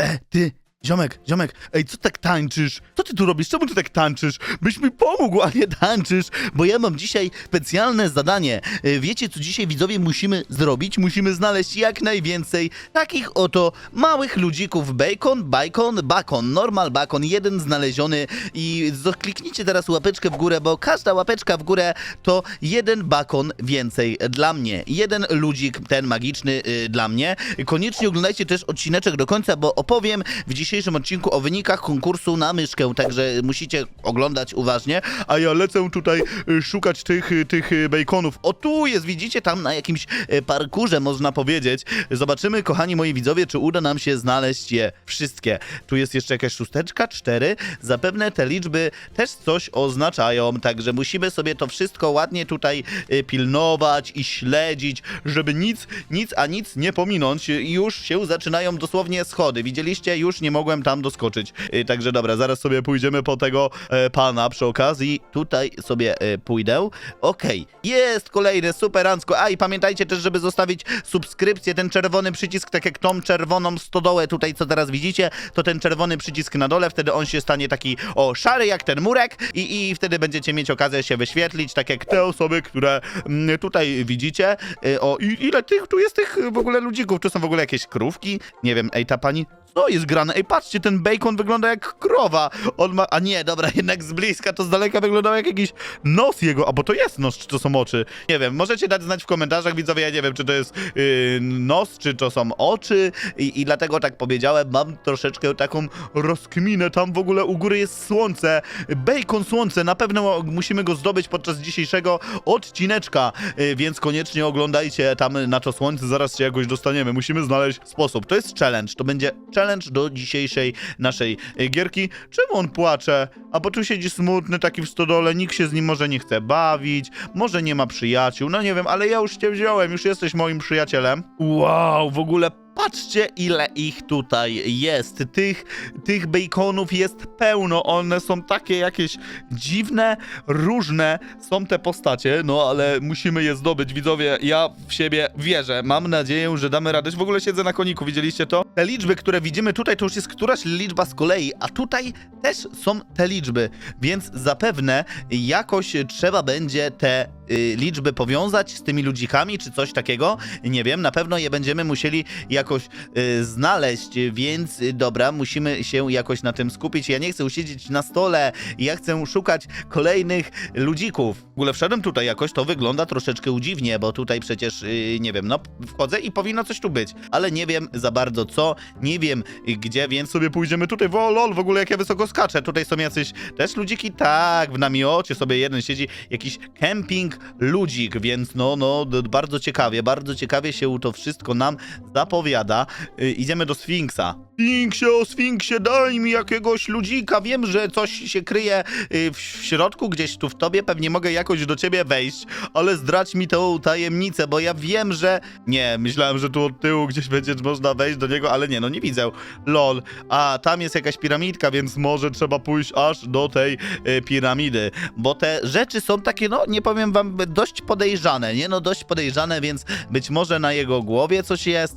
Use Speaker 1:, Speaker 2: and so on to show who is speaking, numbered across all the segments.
Speaker 1: E, ty, ziomek, ziomek, ej, co tak tańczysz? Co ty tu robisz? Czemu ty tak tańczysz? Byś mi pomógł, a nie tańczysz, bo ja mam dzisiaj specjalne zadanie. E, Wiecie, co dzisiaj widzowie musimy zrobić? Musimy znaleźć jak najwięcej takich oto małych ludzików. Bacon, bacon, bacon, normal bacon, jeden znaleziony i kliknijcie teraz łapeczkę w górę, bo każda łapeczka w górę to jeden bakon więcej dla mnie. Jeden ludzik, ten magiczny y, dla mnie. Koniecznie oglądajcie też odcineczek do końca, bo opowiem w dzisiejszym odcinku o wynikach konkursu na myszkę, także musicie oglądać uważnie. A ja lecę tutaj y, szukać tych, y, tych y, baconów. O tu jest, widzicie, tam na jakimś parkurze można powiedzieć. Zobaczymy, kochani moi widzowie, czy uda nam się znaleźć je wszystkie. Tu jest jeszcze jakaś szósteczka, cztery. Zapewne te liczby też coś oznaczają, także musimy sobie to wszystko ładnie tutaj pilnować i śledzić, żeby nic, nic, a nic nie pominąć. Już się zaczynają dosłownie schody. Widzieliście? Już nie mogłem tam doskoczyć. Y, Także dobra, zaraz sobie pójdziemy po tego e, pana przy okazji. Tutaj sobie e, pójdę. Okej, jest kolejny superancko. A i pamiętajcie też, żeby zostawić subskrypcję, ten czerwony przycisk, tak jak tą czerwoną stodołę tutaj, co teraz widzicie, to ten czerwony przycisk na dole, wtedy on się stanie taki, o, szary jak ten murek i, i wtedy będziecie mieć okazję się wyświetlić, tak jak te osoby, które mm, tutaj widzicie. Y, O, i, ile tych, tu jest tych w ogóle ludzików, tu są w ogóle jakieś krówki? Nie wiem, ej, ta pani, co jest grane? Ej, patrzcie, ten bacon wygląda jak krowa. On ma, a nie, dobra, jednak z bliska to z daleka wyglądał jak jakiś nos jego, a bo to jest nos, czy to są oczy? Nie wiem, możecie dać znać w komentarzach, widzowie, ja nie wiem, czy to jest yy, nos, czy to są oczy. I, i dlatego tak powiedziałem, mam troszeczkę taką rozkminę, tam w ogóle u góry jest słońce, bacon słońce, na pewno musimy go zdobyć podczas dzisiejszego odcineczka, yy, więc koniecznie oglądajcie tam na to słońce, zaraz się jakoś dostaniemy, musimy znaleźć sposób, to jest challenge, to będzie challenge do dzisiejszej naszej y, gierki. Czemu on płacze? A tu siedzi smutny taki w stodole, nikt się z nim może nie chce bawić, może nie ma przyjaciół, no nie wiem, ale ja już cię wziąłem, już jesteś moim przyjacielem. Wow, w ogóle patrzcie ile ich tutaj jest. Tych, tych baconów jest pełno, one są takie jakieś dziwne, różne są te postacie, no ale musimy je zdobyć, widzowie, ja w siebie wierzę, mam nadzieję, że damy radę. W ogóle siedzę na koniku, widzieliście to? Te liczby, które widzimy tutaj, to już jest któraś liczba z kolei, a tutaj też są te liczby, więc zapewne jakoś trzeba będzie te y, liczby powiązać z tymi ludzikami, czy coś takiego, nie wiem, na pewno je będziemy musieli jakoś y, znaleźć, więc y, dobra, musimy się jakoś na tym skupić. Ja nie chcę usiedzieć na stole, ja chcę szukać kolejnych ludzików. W ogóle wszedłem tutaj jakoś, to wygląda troszeczkę dziwnie, bo tutaj przecież, nie wiem, no wchodzę i powinno coś tu być, ale nie wiem za bardzo co, nie wiem gdzie, więc sobie pójdziemy tutaj, wo lol, w ogóle jak ja wysoko skaczę, tutaj są jacyś też ludziki, tak, w namiocie sobie jeden siedzi, jakiś camping ludzik, więc no, no, bardzo ciekawie, bardzo ciekawie się to wszystko nam zapowiada. Y, idziemy do Sfinksa. Sfinksie, o Sfinksie, daj mi jakiegoś ludzika, wiem, że coś się kryje y, w, środku, gdzieś tu w tobie, pewnie mogę jakoś do ciebie wejść, ale zdradź mi tą tajemnicę, bo ja wiem, że... Nie, myślałem, że tu od tyłu gdzieś będzie można wejść do niego, ale nie, no nie widzę. Lol. A, tam jest jakaś piramidka, więc może trzeba pójść aż do tej y, piramidy, bo te rzeczy są takie, no nie powiem wam, dość podejrzane, nie? No dość podejrzane, więc być może na jego głowie coś jest,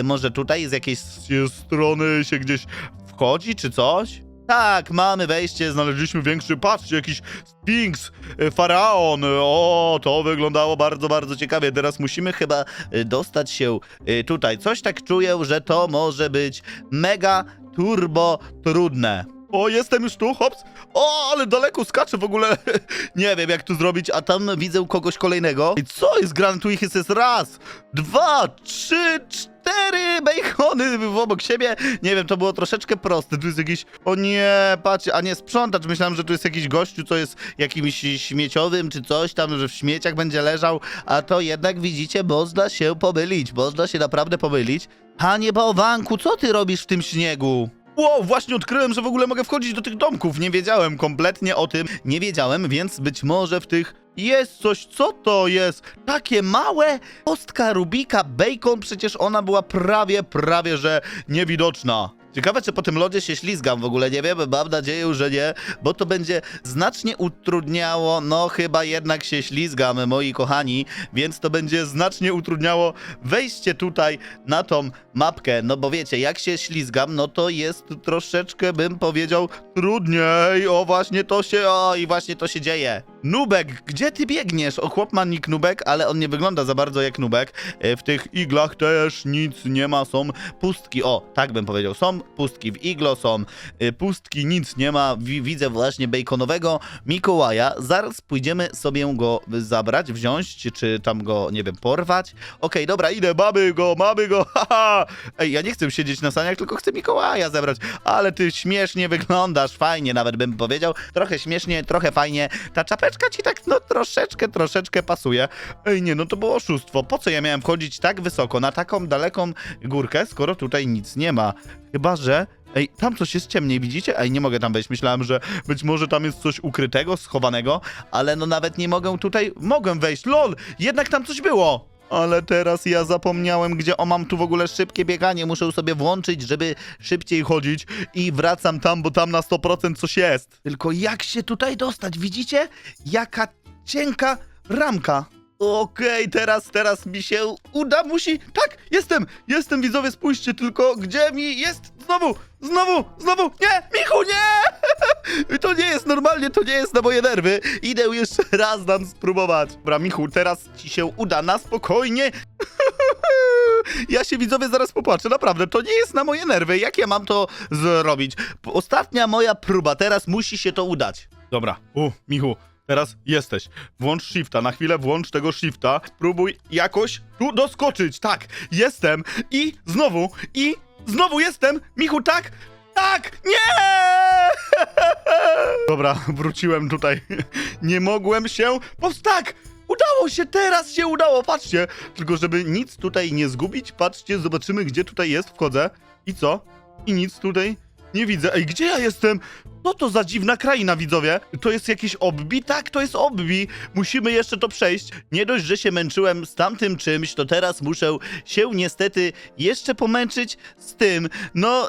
Speaker 1: y, może tutaj z jakiejś s- strony się gdzieś wchodzi, czy coś? Tak, mamy wejście, znaleźliśmy większy, patrzcie, jakiś Sphinx, y, faraon, o, to wyglądało bardzo, bardzo ciekawie. Teraz musimy chyba y, dostać się y, tutaj. Coś tak czuję, że to może być mega turbo trudne. O, jestem już tu, hops. O, ale daleko skaczę w ogóle. Nie wiem, jak tu zrobić, a tam widzę kogoś kolejnego. I co jest grane? Tu jest raz, dwa, trzy, cztery bacony obok siebie. Nie wiem, to było troszeczkę proste. Tu jest jakiś, o nie, patrzcie, a nie sprzątacz. Myślałem, że tu jest jakiś gościu, co jest jakimś śmieciowym, czy coś tam, że w śmieciach będzie leżał, a to jednak widzicie, można się pomylić, można się naprawdę pomylić. Panie bałwanku, co ty robisz w tym śniegu? Wow, właśnie odkryłem, że w ogóle mogę wchodzić do tych domków. Nie wiedziałem kompletnie o tym. Nie wiedziałem, więc być może w tych jest coś. Co to jest? Takie małe kostka Rubika Bacon, przecież ona była prawie, prawie, że niewidoczna. Ciekawe, czy po tym lodzie się ślizgam w ogóle, nie wiem, mam nadzieję, że nie, bo to będzie znacznie utrudniało, no chyba jednak się ślizgam, moi kochani, więc to będzie znacznie utrudniało wejście tutaj na tą mapkę, no bo wiecie, jak się ślizgam, no to jest troszeczkę, bym powiedział, trudniej, o właśnie to się, o i właśnie to się dzieje. Nubek, gdzie ty biegniesz? O, chłop ma nick Nubek, ale on nie wygląda za bardzo jak Nubek. E, W tych iglach też nic nie ma, są pustki. O, tak bym powiedział, są pustki w iglo, są e, pustki, nic nie ma. Wi- widzę właśnie baconowego Mikołaja. Zaraz pójdziemy sobie go zabrać, wziąć, czy tam go, nie wiem, porwać. Okej, dobra, idę, mamy go, mamy go, haha! Ej, ja nie chcę siedzieć na saniach, tylko chcę Mikołaja zebrać. Ale ty śmiesznie wyglądasz, fajnie nawet bym powiedział. Trochę śmiesznie, trochę fajnie. Ta czapeczka ci tak, no troszeczkę, troszeczkę pasuje. Ej, nie, no to było oszustwo. Po co ja miałem wchodzić tak wysoko, na taką daleką górkę, skoro tutaj nic nie ma? Chyba, że... Ej, tam coś jest ciemniej, widzicie? Ej, nie mogę tam wejść. Myślałem, że być może tam jest coś ukrytego, schowanego, ale no nawet nie mogę tutaj... Mogę wejść, lol! Jednak tam coś było! Ale teraz ja zapomniałem, gdzie o mam tu w ogóle szybkie bieganie. Muszę sobie włączyć, żeby szybciej chodzić i wracam tam, bo tam na 100% coś jest. Tylko jak się tutaj dostać? Widzicie? Jaka cienka ramka. Okej, teraz, teraz mi się uda, musi... Tak, jestem, jestem, widzowie, spójrzcie tylko, gdzie mi jest... Znowu, znowu, znowu, nie, Michu, nie! Normalnie, to nie jest na moje nerwy. Idę jeszcze raz nam spróbować. Dobra, Michu, teraz ci się uda na spokojnie. Ja się widzowie zaraz popłaczę, naprawdę, to nie jest na moje nerwy. Jak ja mam to zrobić? Ostatnia moja próba, teraz musi się to udać. Dobra, u, Michu, teraz jesteś. Włącz shifta, na chwilę włącz tego shifta. Spróbuj jakoś tu doskoczyć. Tak, jestem i znowu, i znowu jestem. Michu, tak? Tak! Nie! Dobra, wróciłem tutaj. Nie mogłem się. Powstak! Udało się, teraz się udało, patrzcie. Tylko żeby nic tutaj nie zgubić, patrzcie, zobaczymy gdzie tutaj jest, wchodzę. I co? I nic tutaj nie widzę. Ej, gdzie ja jestem? Co to za dziwna kraina, widzowie? To jest jakiś obbi? Tak, to jest obbi. Musimy jeszcze to przejść. Nie dość, że się męczyłem z tamtym czymś, to teraz muszę się niestety jeszcze pomęczyć z tym. No,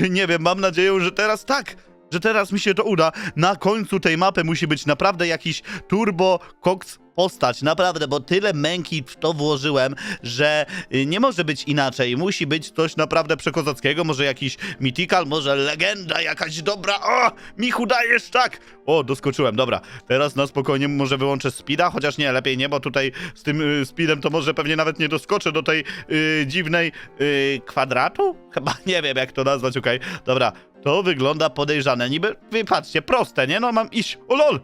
Speaker 1: yy, nie wiem, mam nadzieję, że teraz tak że teraz mi się to uda. Na końcu tej mapy musi być naprawdę jakiś turbo koks postać, naprawdę, bo tyle męki w to włożyłem, że y, nie może być inaczej. Musi być coś naprawdę przekozackiego, może jakiś mythical, może legenda jakaś dobra. O, Michu dajesz tak! O, doskoczyłem, dobra. Teraz na spokojnie może wyłączę speeda, chociaż nie, lepiej nie, bo tutaj z tym y, speedem to może pewnie nawet nie doskoczę do tej y, dziwnej y, kwadratu? Chyba nie wiem jak to nazwać, okej. Dobra, to wygląda podejrzane. Niby, wy patrzcie, proste, nie? No mam iść. O lol!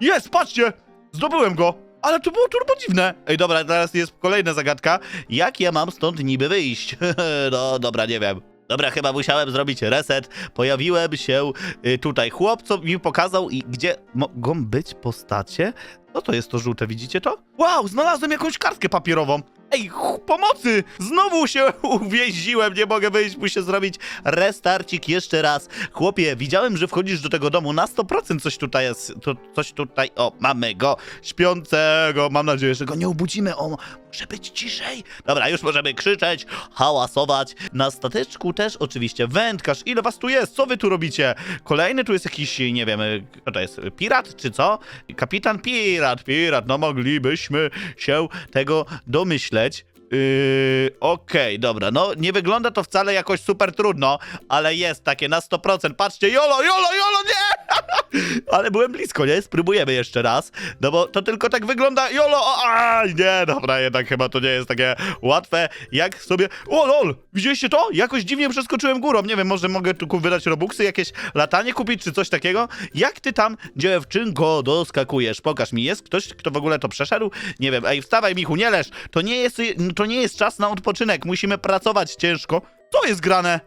Speaker 1: Jest, patrzcie! Zdobyłem go! Ale to było turbo dziwne. Ej, dobra, teraz jest kolejna zagadka. Jak ja mam stąd niby wyjść? no, dobra, nie wiem. Dobra, chyba musiałem zrobić reset. Pojawiłem się y, tutaj. Chłop, co mi pokazał i gdzie mogą być postacie? No to jest to żółte, widzicie to? Wow, znalazłem jakąś kartkę papierową. Ej, pomocy! Znowu się uwięziłem, nie mogę wyjść, muszę zrobić restarcik jeszcze raz. Chłopie, widziałem, że wchodzisz do tego domu, na 100% coś tutaj jest, to, coś tutaj, o, mamy go, śpiącego, mam nadzieję, że go nie obudzimy, o, muszę być ciszej. Dobra, już możemy krzyczeć, hałasować. Na stateczku też oczywiście wędkarz, ile was tu jest, co wy tu robicie? Kolejny tu jest jakiś, nie wiem, kto to jest, pirat czy co? Kapitan pirat, pirat, no moglibyśmy się tego domyśleć. Yy, Okej, dobra, no nie wygląda to wcale jakoś super trudno, ale jest takie na 100%. Patrzcie, jolo, jolo, jolo, nie! ale byłem blisko, nie? Spróbujemy jeszcze raz, no bo to tylko tak wygląda, jolo, o, a, nie, dobra, jednak chyba to nie jest takie łatwe, jak sobie... O, lol, widzieliście to? Jakoś dziwnie przeskoczyłem górą, nie wiem, może mogę tu wydać robuxy, jakieś latanie kupić, czy coś takiego? Jak ty tam, dziewczynko, doskakujesz? Pokaż mi, jest ktoś, kto w ogóle to przeszedł? Nie wiem, ej, wstawaj, Michu, nie leż, to nie jest, to nie jest czas na odpoczynek, musimy pracować ciężko. Co jest grane?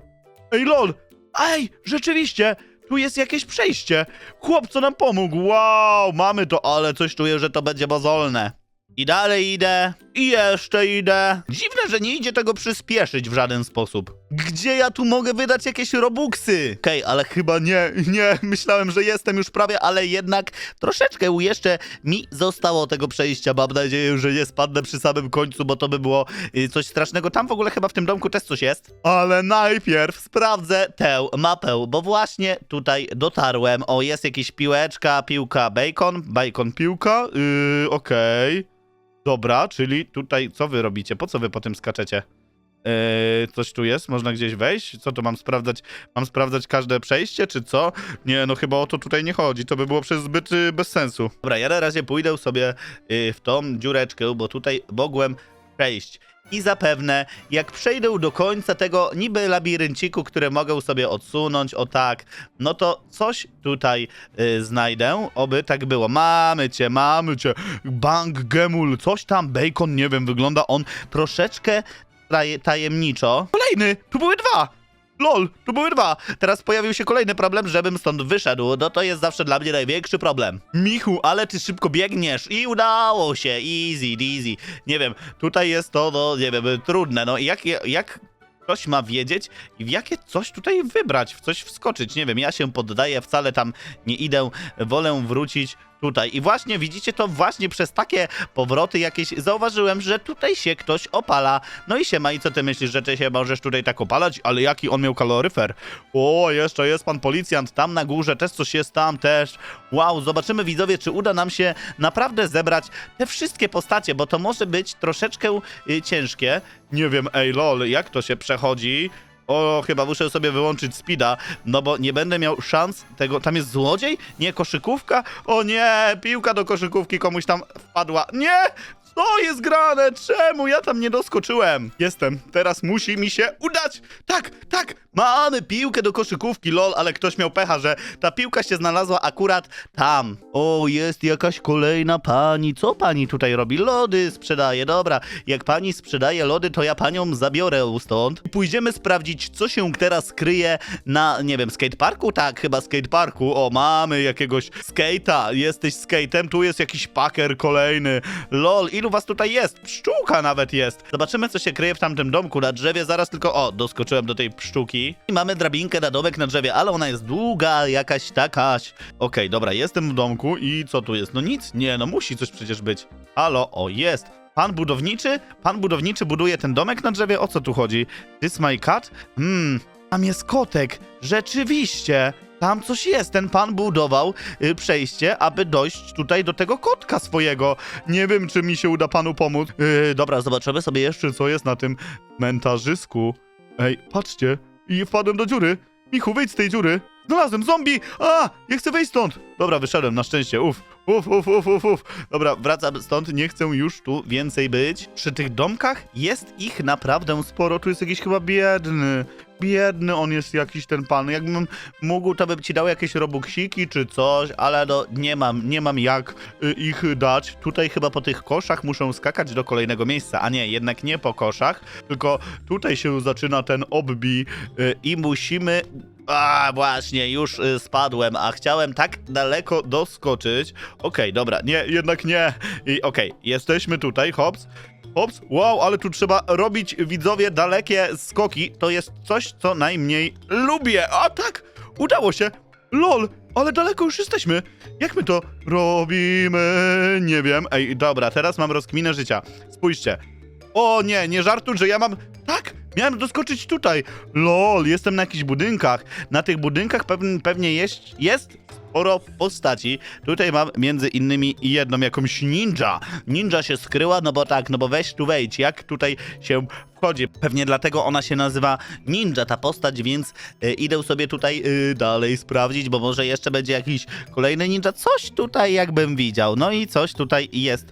Speaker 1: Ej, lol, ej, rzeczywiście, tu jest jakieś przejście. Chłopco nam pomógł. Wow, mamy to, ale coś czuję, że to będzie mozolne. I dalej idę. I jeszcze idę. Dziwne, że nie idzie tego przyspieszyć w żaden sposób. Gdzie ja tu mogę wydać jakieś robuxy? Okej, ale chyba nie, nie. Myślałem, że jestem już prawie, ale jednak troszeczkę jeszcze mi zostało tego przejścia. Mam nadzieję, że nie spadnę przy samym końcu, bo to by było y, coś strasznego. Tam w ogóle chyba w tym domku też coś jest. Ale najpierw sprawdzę tę mapę, bo właśnie tutaj dotarłem. O, jest jakieś piłeczka, piłka, bacon, bacon, piłka. Yy, okej. Dobra, czyli tutaj co wy robicie? Po co wy po tym skaczecie? Eee, coś tu jest? Można gdzieś wejść? Co to mam sprawdzać? Mam sprawdzać każde przejście, czy co? Nie, no chyba o to tutaj nie chodzi. To by było przez zbyt y, bez sensu. Dobra, ja na razie pójdę sobie y, w tą dziureczkę, bo tutaj mogłem przejść. I zapewne, jak przejdę do końca tego niby labirynciku, który mogę sobie odsunąć, o tak, no to coś tutaj y, znajdę, oby tak było. Mamy cię, mamy cię. Bank Gemul, coś tam, bacon, nie wiem, wygląda on troszeczkę traje- tajemniczo. Kolejny, tu były dwa. Lol, tu były dwa. Teraz pojawił się kolejny problem, żebym stąd wyszedł. No to jest zawsze dla mnie największy problem. Michu, ale ty szybko biegniesz i udało się. Easy, easy. Nie wiem, tutaj jest to, no nie wiem, trudne. No i jak, jak ktoś ma wiedzieć i w jakie coś tutaj wybrać, w coś wskoczyć. Nie wiem, ja się poddaję, wcale tam nie idę, wolę wrócić tutaj. I właśnie widzicie to właśnie przez takie powroty jakieś zauważyłem, że tutaj się ktoś opala. No i siema, i co ty myślisz, że ty się możesz tutaj tak opalać? Ale jaki on miał kaloryfer? O, jeszcze jest pan policjant, tam na górze też coś jest, tam też. Wow, zobaczymy widzowie, czy uda nam się naprawdę zebrać te wszystkie postacie, bo to może być troszeczkę y, ciężkie. Nie wiem, ej lol, jak to się przechodzi? O, chyba muszę sobie wyłączyć speeda, no bo nie będę miał szans tego. Tam jest złodziej? Nie, koszykówka? O nie, piłka do koszykówki komuś tam wpadła. Nie! Co jest grane? Czemu ja tam nie doskoczyłem? Jestem. Teraz musi mi się udać. Tak, tak. Mamy piłkę do koszykówki, lol, ale ktoś miał pecha, że ta piłka się znalazła akurat tam. O, jest jakaś kolejna pani. Co pani tutaj robi? Lody sprzedaje. Dobra, jak pani sprzedaje lody, to ja panią zabiorę stąd. Pójdziemy sprawdzić, co się teraz kryje na, nie wiem, skateparku? Tak, chyba skateparku. O, mamy jakiegoś skate'a. Jesteś skatem, tu jest jakiś paker kolejny. Lol, ilu was tutaj jest? Pszczółka nawet jest. Zobaczymy, co się kryje w tamtym domku na drzewie. Zaraz tylko, o, doskoczyłem do tej pszczółki. I mamy drabinkę na domek na drzewie, ale ona jest długa, jakaś takaś. Okej, dobra, jestem w domku i co tu jest? No nic? Nie, no musi coś przecież być. Halo, o, jest. Pan budowniczy? Pan budowniczy buduje ten domek na drzewie? O co tu chodzi? This my cat? Hmm, tam jest kotek. Rzeczywiście. Tam coś jest. Ten pan budował y, przejście, aby dojść tutaj do tego kotka swojego. Nie wiem, czy mi się uda panu pomóc. Yy, dobra, zobaczymy sobie jeszcze, co jest na tym cmentarzysku. Ej, patrzcie. I wpadłem do dziury. Michu, wyjdź z tej dziury. Znalazłem zombie! A! Ja chcę wejść stąd! Dobra, wyszedłem, na szczęście. Uf, uf, uf, uf, uf, uf. Dobra, wracam stąd, nie chcę już tu więcej być. Przy tych domkach jest ich naprawdę sporo. Tu jest jakiś chyba biedny. Biedny on jest jakiś ten pan. Jakbym mógł, to bym ci dał jakieś robuksiki czy coś, ale no nie mam, nie mam jak y, ich dać. Tutaj chyba po tych koszach muszę skakać do kolejnego miejsca. A nie, jednak nie po koszach, tylko tutaj się zaczyna ten obbi y, i musimy a, właśnie, już y, spadłem, a chciałem tak daleko doskoczyć. Okej, dobra, nie, jednak nie. I okej, jesteśmy tutaj, hops. Hops, wow, ale tu trzeba robić widzowie dalekie skoki. To jest coś, co najmniej lubię. A tak, udało się. Lol, ale daleko już jesteśmy. Jak my to robimy? Nie wiem. Ej, dobra, teraz mam rozkminę życia. Spójrzcie. O nie, nie żartuj, że ja mam... Tak, miałem doskoczyć tutaj. Lol, jestem na jakichś budynkach. Na tych budynkach pewnie, pewnie jest, jest sporo postaci. Tutaj mam między innymi jedną jakąś ninja. Ninja się skryła, no bo tak, no bo weź tu wejdź, jak tutaj się wchodzi. Pewnie dlatego ona się nazywa ninja, ta postać, więc y, idę sobie tutaj y, dalej sprawdzić, bo może jeszcze będzie jakiś kolejny ninja. Coś tutaj jakbym widział. No i coś tutaj jest.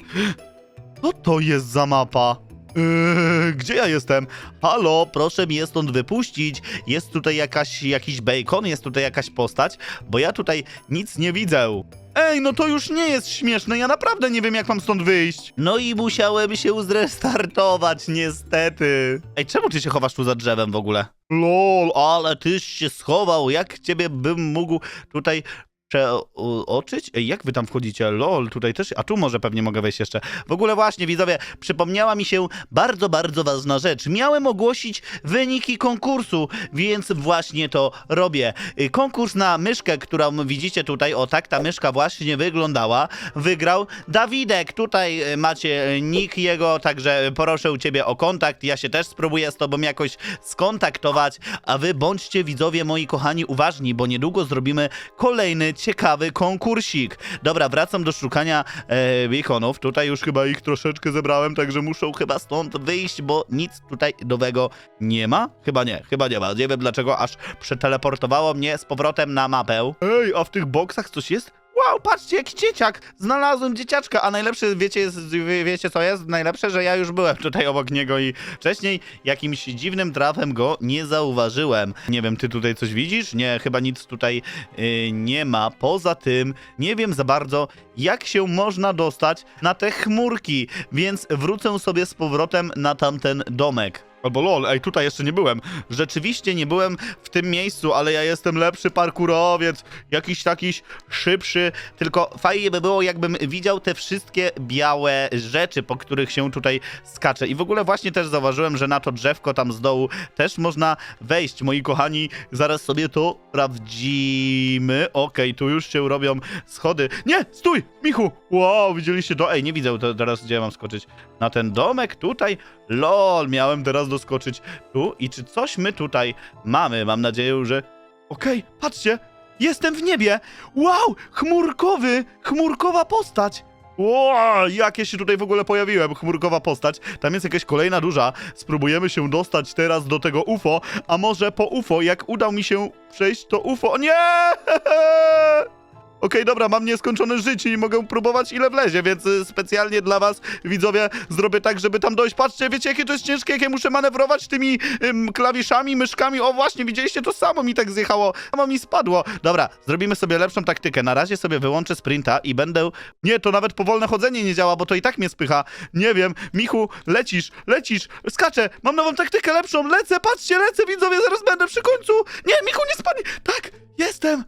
Speaker 1: Co to jest za mapa? Yy, gdzie ja jestem? Halo, proszę mnie stąd wypuścić. Jest tutaj jakaś, jakiś bacon, jest tutaj jakaś postać, bo ja tutaj nic nie widzę. Ej, no to już nie jest śmieszne, ja naprawdę nie wiem jak mam stąd wyjść. No i musiałem się zrestartować, niestety. Ej, czemu ty się chowasz tu za drzewem w ogóle? Lol, ale tyś się schował, jak ciebie bym mógł tutaj przeoczyć? Jak wy tam wchodzicie? Lol, tutaj też, a tu może pewnie mogę wejść jeszcze. W ogóle właśnie, widzowie, przypomniała mi się bardzo, bardzo ważna rzecz. Miałem ogłosić wyniki konkursu, więc właśnie to robię. Y, Konkurs na myszkę, którą widzicie tutaj, o tak ta myszka właśnie wyglądała, wygrał Dawidek. Tutaj y, macie y, nick jego, także proszę u ciebie o kontakt. Ja się też spróbuję z tobą jakoś skontaktować, a wy bądźcie widzowie moi kochani uważni, bo niedługo zrobimy kolejny ciekawy konkursik. Dobra, wracam do szukania e, beaconów. Tutaj już chyba ich troszeczkę zebrałem, także muszą chyba stąd wyjść, bo nic tutaj nowego nie ma. Chyba nie, chyba nie ma. Nie wiem dlaczego aż przeteleportowało mnie z powrotem na mapę. Ej, a w tych boksach coś jest? Wow, patrzcie, jaki dzieciak! Znalazłem dzieciaczka, a najlepsze, wiecie, jest, wie- wiecie co jest? Najlepsze, że ja już byłem tutaj obok niego i wcześniej jakimś dziwnym trafem go nie zauważyłem. Nie wiem, ty tutaj coś widzisz? Nie, chyba nic tutaj y, nie ma. Poza tym, nie wiem za bardzo, jak się można dostać na te chmurki, więc wrócę sobie z powrotem na tamten domek. Albo lol, ej, tutaj jeszcze nie byłem. Rzeczywiście nie byłem w tym miejscu, ale ja jestem lepszy parkurowiec, jakiś takiś szybszy, tylko fajnie by było, jakbym widział te wszystkie białe rzeczy, po których się tutaj skacze. I w ogóle właśnie też zauważyłem, że na to drzewko tam z dołu też można wejść. Moi kochani, zaraz sobie to sprawdzimy. Okej, tu już się robią schody. Nie, stój, Michu! Wow, widzieliście to? Ej, nie widzę teraz, gdzie ja mam skoczyć. Na ten domek tutaj? Lol, miałem teraz doskoczyć tu. I czy coś my tutaj mamy? Mam nadzieję, że... Okej, patrzcie, jestem w niebie! Wow, chmurkowy, chmurkowa postać! Wow, jak ja się tutaj w ogóle pojawiłem, chmurkowa postać. Tam jest jakaś kolejna duża. Spróbujemy się dostać teraz do tego UFO, a może po UFO, jak uda mi się przejść to UFO... Nie! Okej, dobra, mam nieskończone życie i mogę próbować ile wlezie, więc y, specjalnie dla was, widzowie, zrobię tak, żeby tam dojść. Patrzcie, wiecie, jakie to jest ciężkie, jak ja muszę manewrować tymi ym, klawiszami, myszkami. O, właśnie, widzieliście, to samo mi tak zjechało, samo mi spadło. Dobra, zrobimy sobie lepszą taktykę. Na razie sobie wyłączę sprinta i będę... Nie, to nawet powolne chodzenie nie działa, bo to i tak mnie spycha. Nie wiem, Michu, lecisz, lecisz, skaczę, mam nową taktykę lepszą, lecę, patrzcie, lecę, widzowie, zaraz będę przy końcu. Nie, Michu, nie spadnie. Tak, jestem.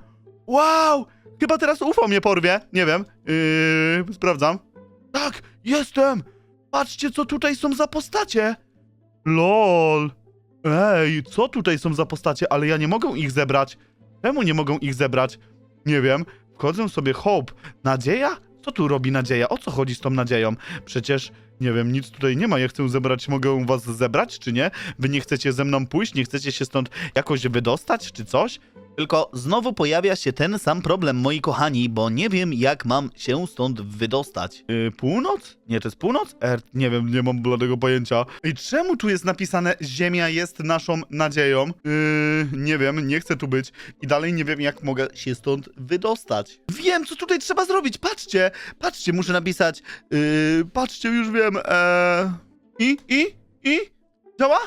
Speaker 1: Wow! Chyba teraz UFO mnie porwie. Nie wiem. Yy, sprawdzam. Tak, jestem! Patrzcie, co tutaj są za postacie! LOL! Ej, co tutaj są za postacie? Ale ja nie mogę ich zebrać. Czemu nie mogą ich zebrać? Nie wiem. Wchodzę sobie Hope. Nadzieja? Co tu robi nadzieja? O co chodzi z tą nadzieją? Przecież, nie wiem, nic tutaj nie ma. Ja chcę zebrać, mogę was zebrać, czy nie? Wy nie chcecie ze mną pójść? Nie chcecie się stąd jakoś wydostać, czy coś? Tylko znowu pojawia się ten sam problem, moi kochani, bo nie wiem, jak mam się stąd wydostać. Yy, północ? Nie, to jest północ? Er, nie wiem, nie mam bladego pojęcia. I czemu tu jest napisane Ziemia jest naszą nadzieją? Yy, nie wiem, nie chcę tu być. I dalej nie wiem, jak mogę się stąd wydostać. Wiem, co tutaj trzeba zrobić. Patrzcie, patrzcie, muszę napisać. Yy, patrzcie, już wiem. Eee... I, i, i? Działa?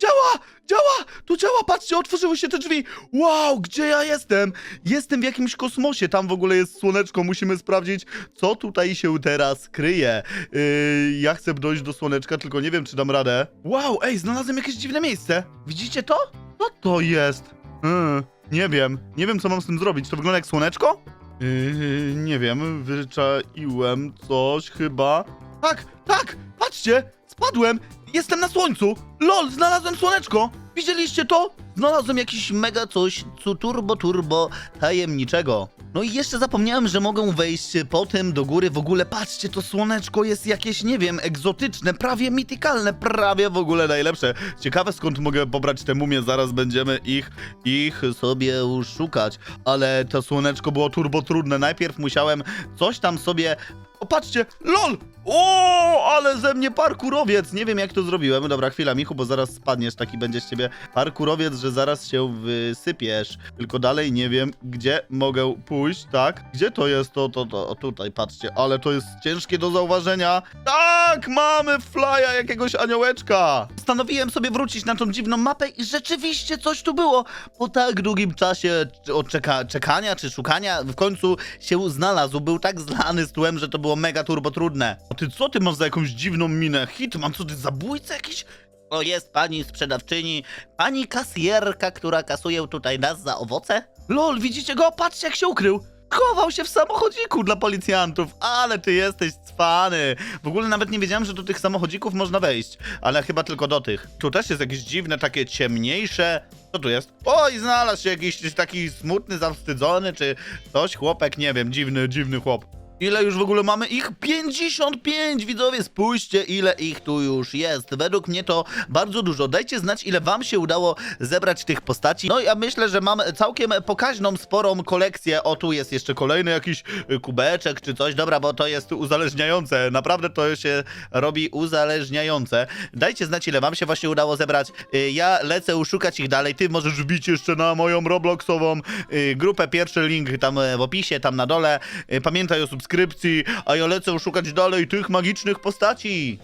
Speaker 1: Działa! Działa! Tu działa! Patrzcie, otworzyły się te drzwi! Wow, gdzie ja jestem? Jestem w jakimś kosmosie, tam w ogóle jest słoneczko, musimy sprawdzić, co tutaj się teraz kryje. Yy, ja chcę dojść do słoneczka, tylko nie wiem, czy dam radę. Wow, ej, znalazłem jakieś dziwne miejsce. Widzicie to? Co to jest? Yy, nie wiem, nie wiem, co mam z tym zrobić. To wygląda jak słoneczko? Yy, nie wiem, wyczaiłem coś chyba. Tak, tak, patrzcie, spadłem, jestem na słońcu. Lol, znalazłem słoneczko. Widzieliście to? Znalazłem jakiś mega coś, cu turbo turbo tajemniczego. No i jeszcze zapomniałem, że mogę wejść potem do góry. W ogóle patrzcie, to słoneczko jest jakieś, nie wiem, egzotyczne, prawie mitykalne, prawie w ogóle najlepsze. Ciekawe skąd mogę pobrać te mumie, zaraz będziemy ich, ich sobie szukać. Ale to słoneczko było turbo trudne. Najpierw musiałem coś tam sobie o, patrzcie! LOL! O, ale ze mnie parkurowiec! Nie wiem, jak to zrobiłem. Dobra, chwila, Michu, bo zaraz spadniesz. Taki będzie z ciebie parkurowiec, że zaraz się wysypiesz. Tylko dalej nie wiem, gdzie mogę pójść, tak? Gdzie to jest? To, to, to, o, tutaj, patrzcie. Ale to jest ciężkie do zauważenia. Tak! Mamy flya jakiegoś aniołeczka! Postanowiłem sobie wrócić na tą dziwną mapę i rzeczywiście coś tu było. Po tak długim czasie od czeka czekania czy szukania w końcu się znalazł. Był tak zlany z tłem, że to było mega turbo trudne. A ty co ty masz za jakąś dziwną minę? Hitman, co ty zabójca jakiś? O, jest pani sprzedawczyni, pani kasjerka, która kasuje tutaj nas za owoce? Lol, widzicie go? Patrzcie jak się ukrył! Chował się w samochodziku dla policjantów, ale ty jesteś cwany. W ogóle nawet nie wiedziałem, że do tych samochodzików można wejść, ale chyba tylko do tych. Tu też jest jakieś dziwne, takie ciemniejsze. Co tu jest? Oj, znalazł się jakiś taki smutny, zawstydzony, czy coś, chłopek, nie wiem, dziwny, dziwny chłop. Ile już w ogóle mamy ich? 55! Widzowie, spójrzcie, ile ich tu już jest. Według mnie to bardzo dużo. Dajcie znać, ile wam się udało zebrać tych postaci. No ja myślę, że mam całkiem pokaźną, sporą kolekcję. O, tu jest jeszcze kolejny jakiś y, kubeczek czy coś. Dobra, bo to jest uzależniające. Naprawdę to się robi uzależniające. Dajcie znać, ile wam się właśnie udało zebrać. Y, Ja lecę szukać ich dalej. Ty możesz wbić jeszcze na moją Robloxową y, grupę. Pierwszy link tam w opisie, tam na dole. Pamiętaj o subskrypcji, a ja lecę szukać dalej tych magicznych postaci.